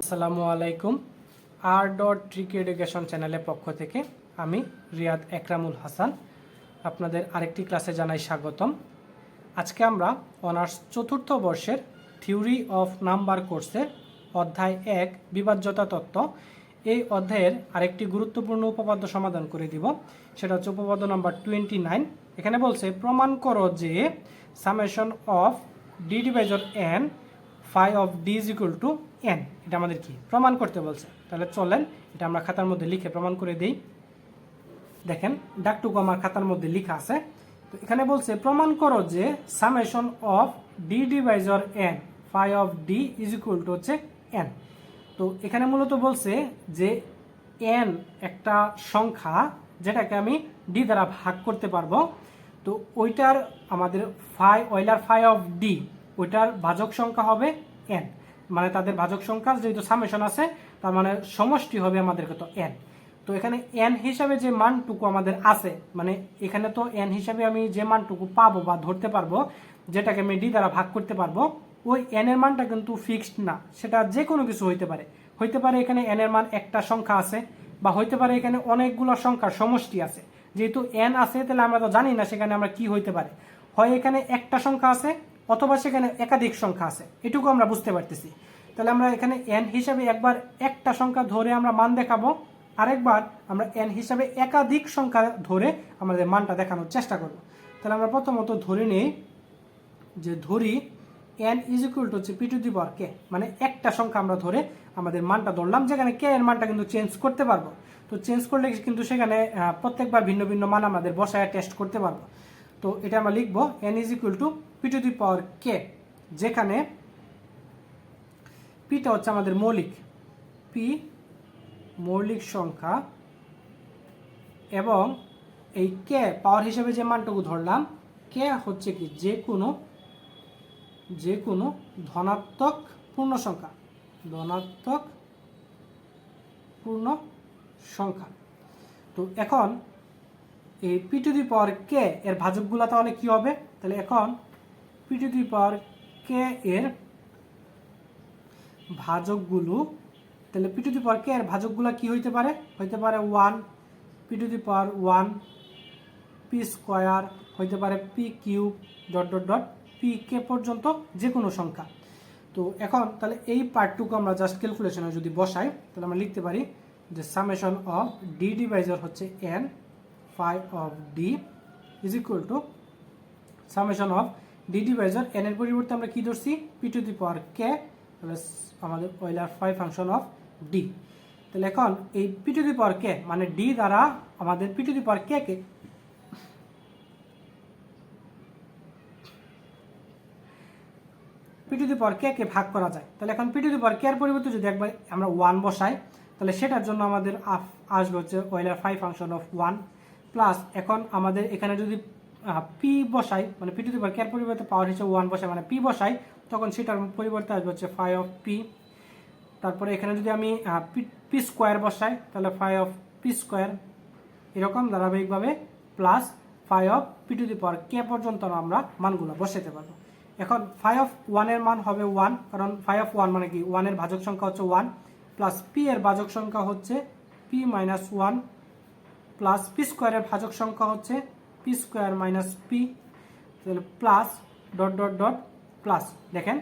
আসসালামু আলাইকুম। R dot trick education চ্যানেলের পক্ষ থেকে আমি রিয়াদ একরামুল হাসান আপনাদের আরেকটি ক্লাসে জানাই স্বাগতম। আজকে আমরা অনার্স চতুর্থ বর্ষের থিওরি অফ নাম্বার কোর্সের অধ্যায় এক, বিভাজ্যতা তত্ত্ব, এই অধ্যায়ের আরেকটি গুরুত্বপূর্ণ উপপাদ্য সমাধান করে দিব। সেটা হচ্ছে উপপাদ্য নাম্বার টোয়েন্টি নাইন। এখানে বলছে, প্রমাণ করো যে summation of d divisor n phi of d is equal to n এটা আমাদের কি? প্রমাণ করতে বলছে। তাহলে চলেন, এটা আমরা খাতার মধ্যে লিখে প্রমাণ করে দিই। দেখেন, ডাকটুকু আমার খাতার মধ্যে লিখা আছে। তো এখানে বলছে, প্রমাণ করো যে summation of d divisor n phi of d is equal to হচ্ছে এন তো এখানে মূলত বলছে যে এন একটা সংখ্যা যেটাকে আমি ডি দ্বারা ভাগ করতে পারব। তো ওইটার আমাদের phi Euler phi of d ওইটার ভাজক সংখ্যা হবে এন মানে তাদের ভাজক সংখ্যা যেহেতু সামেশন আছে, তার মানে সমষ্টি হবে আমাদের কত এন তো এখানে এন হিসাবে যে মানটুকু আমাদের আছে মানে এখানে তো এন হিসাবে আমি যে মানটুকু পাবো বা ধরতে পারব, যেটাকে আমি ডি দ্বারা ভাগ করতে পারব, ওই এন এর মানটা কিন্তু ফিক্সড না। সেটা যে কোনো কিছু হইতে পারে। হইতে পারে এখানে এন এর মান একটা সংখ্যা আছে, বা হইতে পারে এখানে অনেকগুলো সংখ্যার সমষ্টি আছে। যেহেতু এন আছে, তাহলে আমরা তো জানি না সেখানে আমরা কি হইতে পারে। হয় এখানে একটা সংখ্যা আছে অথবা সেখানে একাধিক সংখ্যা আছে। এটুকু আমরা বুঝতে পারতেছি। তাহলে আমরা এখানে এন হিসাবে একবার একটা সংখ্যা ধরে আমরা মান দেখাবো। আরেকবার আমরা এন হিসাবে একাধিক সংখ্যা ধরে আমাদের মানটা দেখানোর চেষ্টা করব। তাহলে আমরা প্রথমত ধরে নিই যে ধরি এন ইজ ইকুয়াল টু হচ্ছে p to the power k মানে একটা সংখ্যা আমরা ধরে আমাদের মানটা ধরলাম, যেখানে কে এর মানটা কিন্তু চেঞ্জ করতে পারব। তো চেঞ্জ করলে কিন্তু সেখানে প্রত্যেকবার ভিন্ন ভিন্ন মান আমাদের বসায় টেস্ট করতে পারব। তো এটা আমরা লিখব n is equal to p to the power k? যেখানে পিটা হচ্ছে আমাদের মৌলিক। পি মৌলিক সংখ্যা এবং এই কে পাওয়ার হিসেবে যে মানটুকু ধরলাম, কে হচ্ছে কি? যে কোনো যে কোনো ধনাত্মক পূর্ণ সংখ্যা। ধনাত্মক পূর্ণ সংখ্যা। তো এখন এই পি টু দি পাওয়ার কে এর ভাজকগুলো তাহলে কি হবে? তাহলে এখন পি টু দি পাওয়ার কে এর ভাজকগুলো, তাহলে পি পাওয়ার কে এর ভাজকগুলো কি হইতে পারে? হইতে পারে one p power one p square হইতে পারে p cube dot dot dot p k পর্যন্ত যে কোনো সংখ্যা। তো এখন তাহলে এই পার্টটুকু আমরা জাস্ট ক্যালকুলেশনে যদি বসাই, তাহলে আমরা লিখতে পারি যে সামেশন অফ ডি ডিভাইজার হচ্ছে n phi of d is equal to summation of d divisor n এর পরিবর্তে আমরা কি ধরছি? P two the power k আমাদের Euler phi function of d তাহলে এখন এই p two the power k মানে ডি দ্বারা আমাদের p to the power k k p to the power k k ভাগ করা যায়। তাহলে এখন পি টু দি পাওয়ার কে এর পরিবর্তে যদি একবার আমরা ওয়ান বসাই, তাহলে সেটার জন্য আমাদের আসবে হচ্ছে Euler phi function of one plus এখন আমাদের এখানে যদি পি বসাই মানে পি টু দি পাওয়ার কে এর পরিবর্তে পাওয়ার হিসেবে ওয়ান বসাই মানে পি বসাই, তখন সেটার পরিবর্তে আসবে হচ্ছে ফাই অফ পি তারপরে এখানে যদি আমি পি স্কোয়ার বসাই, তাহলে ফাই অফ পি স্কোয়ার এরকম ধারাবাহিকভাবে plus phi of p to the power k পর্যন্ত আমরা মানগুলো বসাতে পারব। এখন ফাই অফ ওয়ানের মান হবে ওয়ান কারণ ফাই অফ ওয়ান মানে কি? ওয়ানের ভাজক সংখ্যা হচ্ছে ওয়ান প্লাস পি এর ভাজক সংখ্যা হচ্ছে p minus one plus p স্কোয়ারের ভাজক সংখ্যা হচ্ছে পি স্কোয়ার মাইনাস পি তাহলে plus dot dot dot plus দেখেন,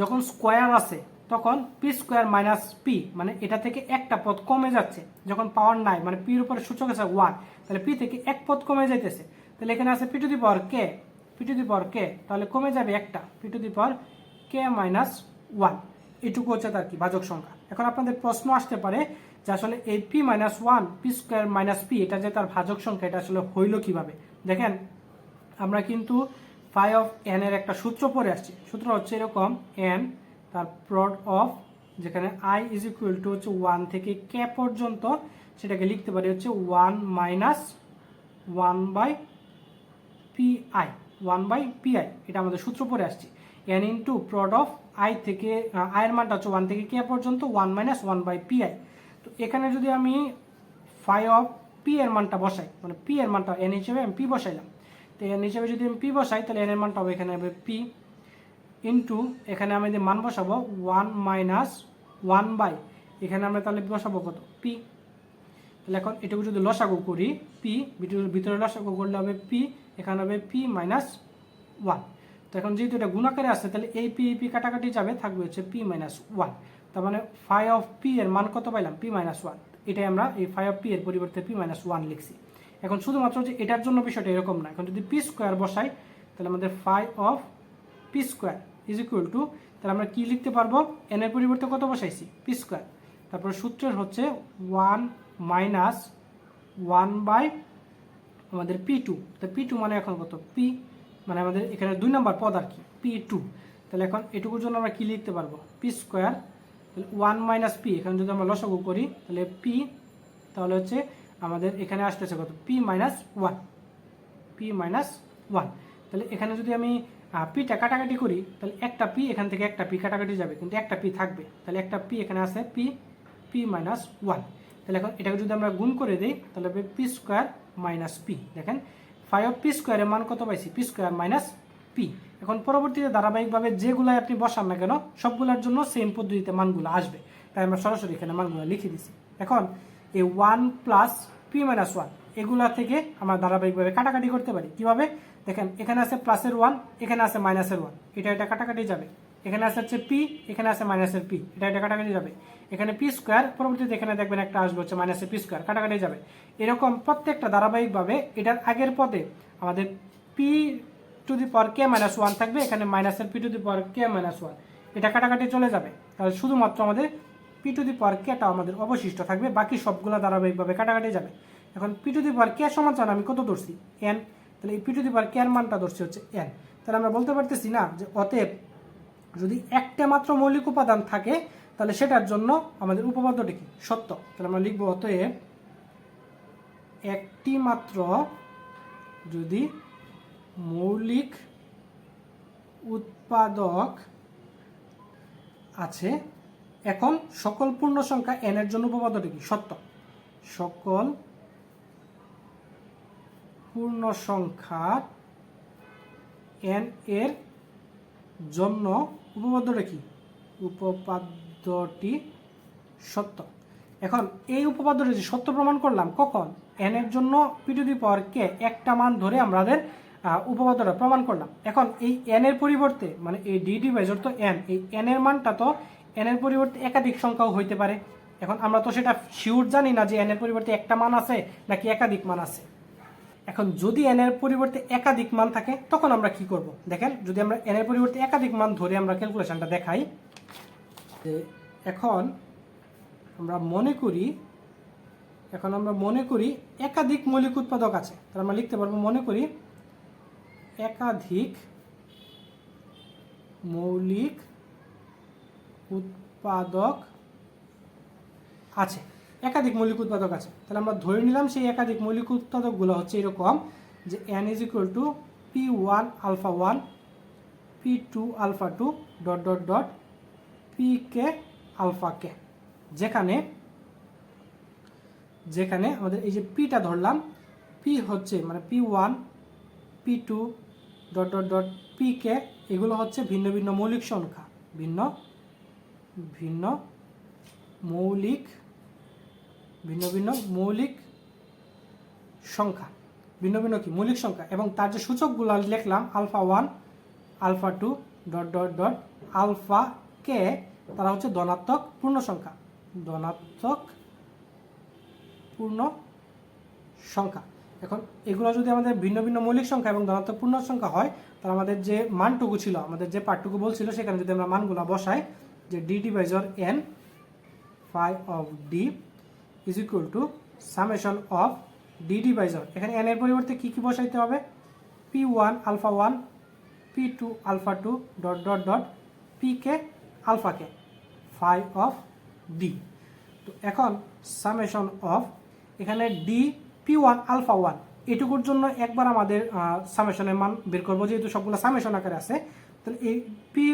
যখন স্কোয়ার আছে তখন পি স্কোয়ার মাইনাস পি মানে এটা থেকে একটা পদ কমে যাচ্ছে। যখন পাওয়ার নাই মানে পির উপরে সূচক আছে ওয়ান তাহলে পি থেকে এক পদ কমে যাইতেছে। তাহলে এখানে আছে p to the power k p to the power k তাহলে কমে যাবে একটা p to the power k minus one এটুকু হচ্ছে তার কি ভাজক সংখ্যা। এখন আপনাদের প্রশ্ন আসতে পারে যে আসলে এই p minus one p square minus p এটা যে তার ভাজক সংখ্যা, এটা আসলে হইল কীভাবে? দেখেন, আমরা কিন্তু ফাই অফ এন এর একটা সূত্র পড়ে আসছি। সূত্র হচ্ছে এরকম এন তার প্রড অফ যেখানে আই ইজ ইকুয়াল টু হচ্ছে ওয়ান থেকে কে পর্যন্ত, সেটাকে লিখতে পারি হচ্ছে one minus one by p i one by p i এটা আমাদের সূত্র পড়ে আসছি। N into prod of i থেকে আয়ের মানটা হচ্ছে ওয়ান থেকে কে পর্যন্ত one minus one by p i তো এখানে যদি আমি ফাই অফ পি এর মানটা বসাই মানে পি এর মানটা এন হিসেবে আমি পি বসাইলাম। তো এন হিসেবে যদি আমি পি বসাই, তাহলে এন এর মানটা হবে এখানে হবে পি ইন্টু এখানে আমি যদি মান বসাবো ওয়ান মাইনাস ওয়ান বাই এখানে আমরা তাহলে বসাবো কত? পি তাহলে এখন এটুকু যদি লসাগু করি পি ভিতরে লসাগু করলে হবে পি এখানে হবে পি মাইনাস ওয়ান তো এখন যেহেতু এটা গুণাকারে আসছে তাহলে এই পি পি কাটাকাটি যাবে, থাকবে হচ্ছে পি মাইনাস ওয়ান তার মানে ফাই অফ পি এর মান কত পাইলাম? পি মাইনাস ওয়ান এটাই আমরা এই ফাই অফ পি এর পরিবর্তে পি মাইনাস ওয়ান লিখছি। এখন শুধুমাত্র যে এটার জন্য বিষয়টা এরকম না। এখন যদি পি স্কোয়ার বসাই, তাহলে আমাদের phi of p square is equal to তাহলে আমরা কি লিখতে পারব? এন এর পরিবর্তে কত বসাইছি? পি স্কোয়ার তারপরে সূত্রের হচ্ছে ওয়ান মাইনাস ওয়ান বাই আমাদের পি টু তো পি টু মানে এখন কত? পি মানে আমাদের এখানে দুই নম্বর পদ আর কি পি টু তাহলে এখন এটুকুর জন্য আমরা কি লিখতে পারব? পি স্কোয়ার তাহলে ওয়ান মাইনাস পি এখানে যদি আমরা লসাগু করি, তাহলে পি তাহলে হচ্ছে আমাদের এখানে আসতেছে কত? P minus one p minus one তাহলে এখানে যদি আমি পিটা কাটাকাটি করি, তাহলে একটা পি এখান থেকে একটা পি কাটাকাটি যাবে, কিন্তু একটা পি থাকবে। তাহলে একটা পি এখানে আছে পি পি মাইনাস ওয়ান তাহলে এখন এটাকে যদি আমরা গুণ করে দিই, তাহলে হবে পি স্কোয়ার মাইনাস পি দেখেন ফাইভ পি স্কোয়ারের মান কত পাইছি? পি স্কোয়ার মাইনাস পি এখন পরবর্তীতে ধারাবাহিকভাবে যেগুলাই আপনি বসান না কেন, সবগুলোর জন্য সেম পদ্ধতিতে মানগুলো আসবে। তাই আমরা সরাসরি এখানে মানগুলো লিখে দিছি। এখন এই one plus p minus one এগুলা থেকে আমরা ধারাবাহিকভাবে কাটাকাটি করতে পারি। কীভাবে? দেখেন, এখানে আছে প্লাসের ওয়ান এখানে আছে মাইনাসের ওয়ান এটা এটা কাটাকাটি যাবে। এখানে আছে হচ্ছে পি এখানে আছে মাইনাসের পি এটা এটা কাটাকাটি যাবে। এখানে পি স্কোয়ার পরবর্তীতে এখানে দেখবেন একটা আসবে হচ্ছে মাইনাসের পি স্কোয়ার কাটাকাটি যাবে। এরকম প্রত্যেকটা ধারাবাহিকভাবে এটার আগের পদে আমাদের p to the power k minus one থাকবে, এখানে মাইনাসের p to the power k minus one এটা কাটাকাটি চলে যাবে। তাহলে শুধুমাত্র আমাদের পি টু দি পাওয়ার কেটা আমাদের অবশিষ্ট থাকবে, বাকি সবগুলো ধারাবাহিকভাবে কাটাকাটি যাবে। এখন পি টু দি পাওয়ার কে সমাচার আমি কত ধরছি? এন তাহলে এই পি টু দি পাওয়ার কে এর মানটা ধরছি হচ্ছে এন তাহলে আমরা বলতে পারতেছি না যে অতএব যদি একটা মাত্র মৌলিক উপাদান থাকে, তাহলে সেটার জন্য আমাদের উপপাদ্যটি কি? সত্য। তাহলে আমরা লিখব অতএব একটি মাত্র যদি মৌলিক উৎপাদক আছে। এখন সকল পূর্ণ সংখ্যা n এর জন্য উপপাদ্যটি কি? সত্য। সকল পূর্ণ সংখ্যা n এর জন্য উপপাদ্যটা কি? উপপাদ্যটি সত্য। এখন এই উপপাদ্যটি সত্য প্রমাণ করলাম কখন? n এর জন্য পি টু দি কে একটা মান ধরে আমাদের উপপাদ্যটা প্রমাণ করলাম। এখন এই এন এর পরিবর্তে মানে এই ডি ডিভাইজর তো এন এই n এর মানটা তো এন এর পরিবর্তে একাধিক সংখ্যাও হইতে পারে। এখন আমরা তো সেটা শিওর জানি না যে n এর পরিবর্তে একটা মান আছে নাকি একাধিক মান আছে। এখন যদি এন এর পরিবর্তে একাধিক মান থাকে, তখন আমরা কি করব? দেখেন, যদি আমরা এন এর পরিবর্তে একাধিক মান ধরে আমরা ক্যালকুলেশনটা দেখাই এখন আমরা মনে করি, এখন আমরা মনে করি একাধিক মৌলিক উৎপাদক আছে। তাহলে আমরা লিখতে পারব মনে করি একাধিক মৌলিক উৎপাদক আছে। একাধিক মৌলিক উৎপাদক আছে। তাহলে আমরা ধরে নিলাম সেই একাধিক মৌলিক উৎপাদকগুলো হচ্ছে এরকম যে n is equal to p one alpha one p two alpha two dot dot dot p k alpha k যেখানে যেখানে আমাদের এই যে পিটা ধরলাম পি হচ্ছে মানে p one p two dot dot dot p k এগুলো হচ্ছে ভিন্ন ভিন্ন মৌলিক সংখ্যা। ভিন্ন ভিন্ন মৌলিক, ভিন্ন ভিন্ন মৌলিক সংখ্যা। ভিন্ন ভিন্ন কি? মৌলিক সংখ্যা। এবং তার যে সূচকগুলো লিখলাম alpha one alpha two dot dot dot alpha k তারা হচ্ছে ধনাত্মক পূর্ণ সংখ্যা। ধনাত্মক পূর্ণ সংখ্যা। এখন এগুলো যদি আমাদের ভিন্ন ভিন্ন মৌলিক সংখ্যা এবং ধনাত্মক পূর্ণ সংখ্যা হয়, তাহলে আমাদের যে মানটুকু ছিল, আমাদের যে পার্টটুকু বলছিল, সেখানে যদি আমরা মানগুলো বসাই, যে d divisor n phi of d is equal to summation of d divisor এখানে এন এর পরিবর্তে কী কী বসাইতে হবে? P one alpha one p two alpha two dot dot dot p k alpha k phi of d তো এখন summation of এখানে d p one alpha one এটুকুর জন্য একবার আমাদের সামেশনের মান বের করব। যেহেতু সবগুলো সামেশন আকারে আছে, তাহলে এই পি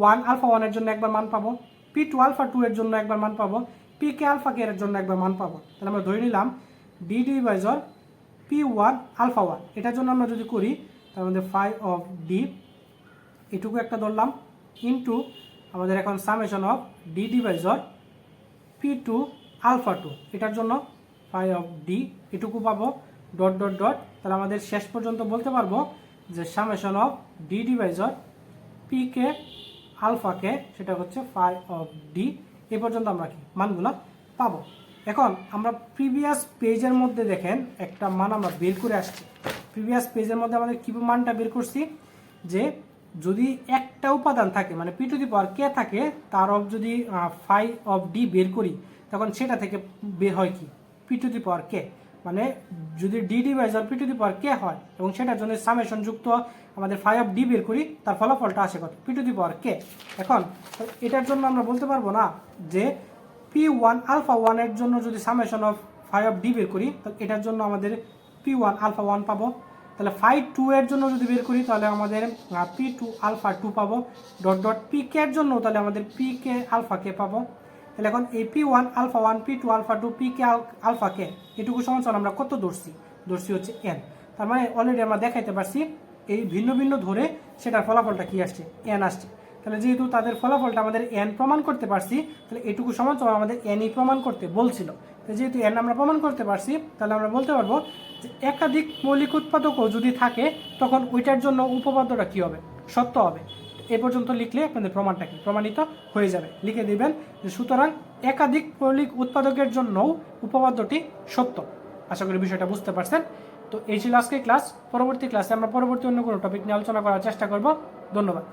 ওয়ান আলফা ওয়ানের জন্য একবার মান পাবো। পি টু আলফা টু এর জন্য একবার মান পাবো। পি কে আলফা কে এর জন্য একবার মান পাবো। তাহলে আমরা ধরে নিলাম d divisor p one alpha one এটার জন্য আমরা যদি করি, তার মধ্যে ফাইভ অফ ডি এটুকু একটা ধরলাম ইন্টু আমাদের এখন summation of d divisor p two alpha two এটার জন্য ফাই অফ ডি এটুকু পাবো, ডট ডট ডট। তাহলে আমাদের শেষ পর্যন্ত বলতে পারব যে summation of d divisor p k alpha k সেটা হচ্ছে ফাই অফ ডি এ পর্যন্ত আমরা কি মানগুলো পাবো। এখন আমরা প্রিভিয়াস পেজের মধ্যে দেখেন, একটা মান আমরা বের করে আসছি। প্রিভিয়াস পেজের মধ্যে আমাদের কী মানটা বের করছি? যে যদি একটা উপাদান থাকে মানে পি টু দি পাওয়ার কে থাকে, তার অফ যদি ফাই অফ ডি বের করি, তখন সেটা থেকে বের হয় কি? P two the power k মানে যদি d divisor p two the power k হয় এবং সেটার জন্য সামেশন যুক্ত আমাদের ফাই অফ ডি বের করি, তার ফলাফলটা আসে কত? পি টু দি পাওয়ার কে এখন, এটার জন্য আমরা বলতে পারব না যে পি ওয়ান আলফা ওয়ানের জন্য যদি summation of phi of d বের করি তাহলে এটার জন্য আমাদের পি ওয়ান আলফা ওয়ান পাবো। তাহলে ফাইভ টু এর জন্য যদি বের করি, তাহলে আমাদের পি টু আলফা টু পাবো। ডট ডট পি কে এর জন্য তাহলে আমাদের পি কে আলফা কে পাবো। তাহলে এখন এই p one alpha one p two alpha two p k alpha k এটুকু সমাচার আমরা কত ধরছি? ধরছি হচ্ছে এন তার মানে অলরেডি আমরা দেখাইতে পারছি, এই ভিন্ন ভিন্ন ধরে সেটার ফলাফলটা কি আসছে? এন আসছে। তাহলে যেহেতু তাদের ফলাফলটা আমাদের এন প্রমাণ করতে পারছি, তাহলে এটুকু সমাচার আমাদের এনই প্রমাণ করতে বলছিল। যেহেতু এন আমরা প্রমাণ করতে পারছি, তাহলে আমরা বলতে পারব যে একাধিক মৌলিক উৎপাদকও যদি থাকে, তখন ওইটার জন্য উপপাদ্যটা কী হবে? সত্য হবে। এ পর্যন্ত লিখলে আপনাদের প্রমাণটা কি? প্রমাণিত হয়ে যাবে। লিখে দিবেন যে সুতরাং একাধিক মৌলিক উৎপাদকের জন্যও উপপাদ্যটি সত্য। আশা করি বিষয়টা বুঝতে পারছেন। তো এই ছিল আজকে ক্লাস। পরবর্তী ক্লাসে আমরা পরবর্তী অন্য কোনো টপিক নিয়ে আলোচনা করার চেষ্টা করব। ধন্যবাদ।